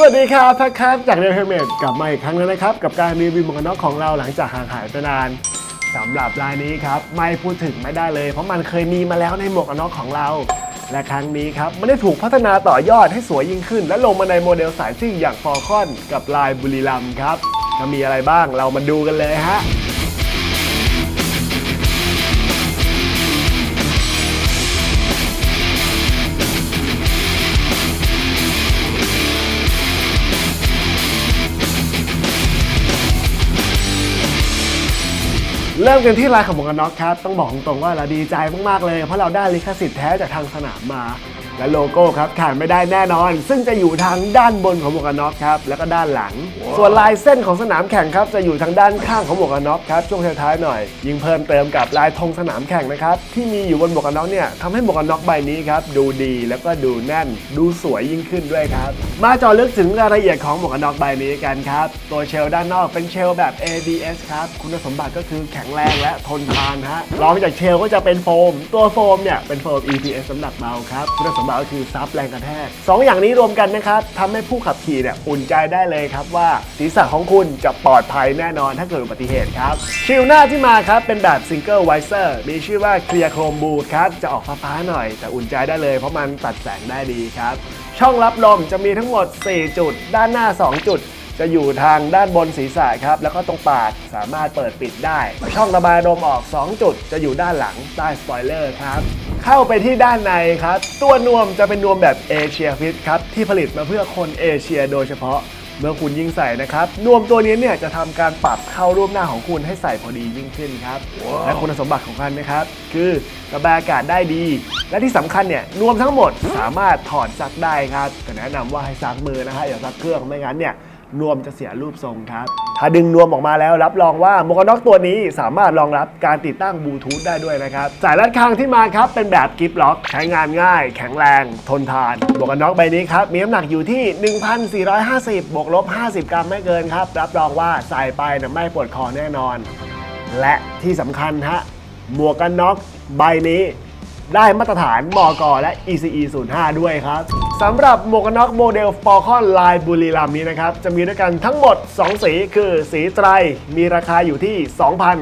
สวัสดีครับพักครับจากเดลเฮเมดกลับมาอีกครั้งแล้วนะครับ กับการรีวิวหมวกกันน็อกของเราหลังจากห่างหายไปนานสำหรับรายนี้ครับไม่พูดถึงไม่ได้เลย เพราะมันเคยมีมาแล้วในหมวกกันน็อกของเรา และครั้งนี้ครับมันได้ถูกพัฒนาต่อยอดให้สวยยิ่งขึ้น และลงมาในโมเดลสายซิ่งอย่างฟอร์คอน กับลายบุรีรัมครับจะมีอะไรบ้างเรามาดูกันเลยฮะ เริ่มกันที่ลายของหมวกกันน็อกครับ ต้องบอกตรงๆว่าเราดีใจมากๆเลย เพราะเราได้ลิขสิทธิ์แท้จากทางสนามมา และโลโก้ครับขาดไม่ได้แน่นอน ซึ่งจะอยู่ทางด้านบนของหมวกกันน็อกครับแล้วก็ด้านหลัง ส่วนลายเส้นของสนามแข่งครับจะอยู่ทางด้านข้างของหมวกกันน็อกครับช่วงท้ายๆหน่อย ยิ่งเพิ่มเติมกับลายธงสนามแข่งนะครับที่มีอยู่บนหมวกกันน็อกเนี่ยทำให้หมวกกันน็อกใบนี้ครับดูดีแล้วก็ดูแน่น ดูสวยยิ่งขึ้นด้วยครับมาเจาะลึกถึงรายละเอียดของหมวกกันน็อกใบนี้กันครับตัวเชลด้านนอกเป็นเชลแบบ ABS ครับคุณสมบัติก็คือแข็งแรงและทนทานฮะรองจากเชลก็จะเป็นโฟม ตัวโฟมเนี่ยเป็นโฟม EPS สำหรับเบาครับคุณสมบาคือซับแรงกระแทกสองอย่างนี้รวมกันนะครับทำให้ผู้ขับขี่เนี่ยอุ่นใจได้เลยครับว่าศีรษะของคุณจะปลอดภัยแน่นอนถ้าเกิดอุบัติเหตุครับชิลหน้าที่มาครับเป็นแบบซิงเกิลไวเซอร์มีชื่อว่าเคลียร์โครมบูครับจะออกฟ้าๆหน่อย แต่อุ่นใจได้เลยเพราะมันตัดแสงได้ดีครับช่องรับลมจะมีทั้งหมด 4 จุด ด้านหน้า 2 จุด จะอยู่ทางด้านบนศีรษะครับ แล้วก็ตรงปากสามารถเปิดปิดได้ ช่องระบายลมออก 2 จุด จะอยู่ด้านหลังใต้สปอยเลอร์ครับ เข้าไปที่ด้านในครับ ตัวนวมจะเป็นนวมแบบเอเชียฟิตครับที่ผลิตมาเพื่อคนเอเชียโดยเฉพาะเมื่อคุณยิ่งใส่นะครับ นวมตัวนี้เนี่ยจะทำการปรับเข้ารูปหน้าของคุณให้ใส่พอดียิ่งขึ้นครับและคุณสมบัติของมันนะครับ คือระบายอากาศได้ดี และที่สำคัญเนี่ยนวมทั้งหมดสามารถถอดซักได้ครับแต่แนะนำว่าให้ซักมือนะฮะอย่าซักเครื่องไม่งั้นเนี่ย นวมจะเสียรูปทรงครับ ถ้าดึงนวมออกมาแล้วรับรองว่าหมวกกันน็อกตัวนี้สามารถรองรับการติดตั้งบลูทูธได้ด้วยนะครับ สายรัดคางที่มาครับ เป็นแบบกิฟล็อก ใช้งานง่าย แข็งแรง ทนทาน หมวกกันน็อกใบนี้ครับ มีน้ำหนักอยู่ที่ 1,450 บวกลบ 50 กรัมไม่เกินครับ รับรองว่าใส่ไปนี่ยไม่ปวดคอแน่นอน และที่สำคัญฮะ หมวกกันน็อกใบนี้ ได้มาตรฐานมกและ ECE 05 ด้วยครับ สำหรับหมวกกันน็อกโมเดล Falcon ลายบุรีรัมนี้นะครับ จะมีด้วยกันทั้งหมด 2 สีคือสีไตรมีราคาอยู่ที่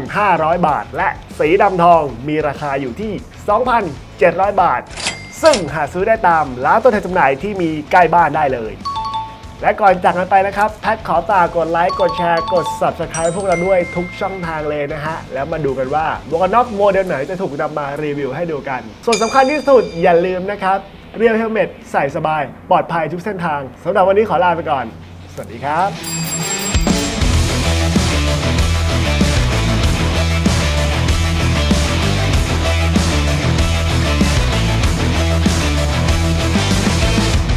2,500 บาท และสีดำทองมีราคาอยู่ที่ 2,700 บาท ซึ่งหาซื้อได้ตามร้านตัวแทนจำหน่ายที่มีใกล้บ้านได้เลย และก่อนจากกันไปนะครับแพทขอฝากกดไลค์กดแชร์กด Subscribe พวกเราด้วยทุกช่องทางเลยนะฮะ แล้วมาดูกันว่าหมวกกันน็อกโมเดลไหนจะถูกนำมารีวิวให้ดูกัน ส่วนสำคัญที่สุดอย่าลืมนะครับ เรียกเฮลเมตใส่สบาย ปลอดภัยทุกเส้นทางสำหรับวันนี้ขอลาไปก่อน สวัสดีครับ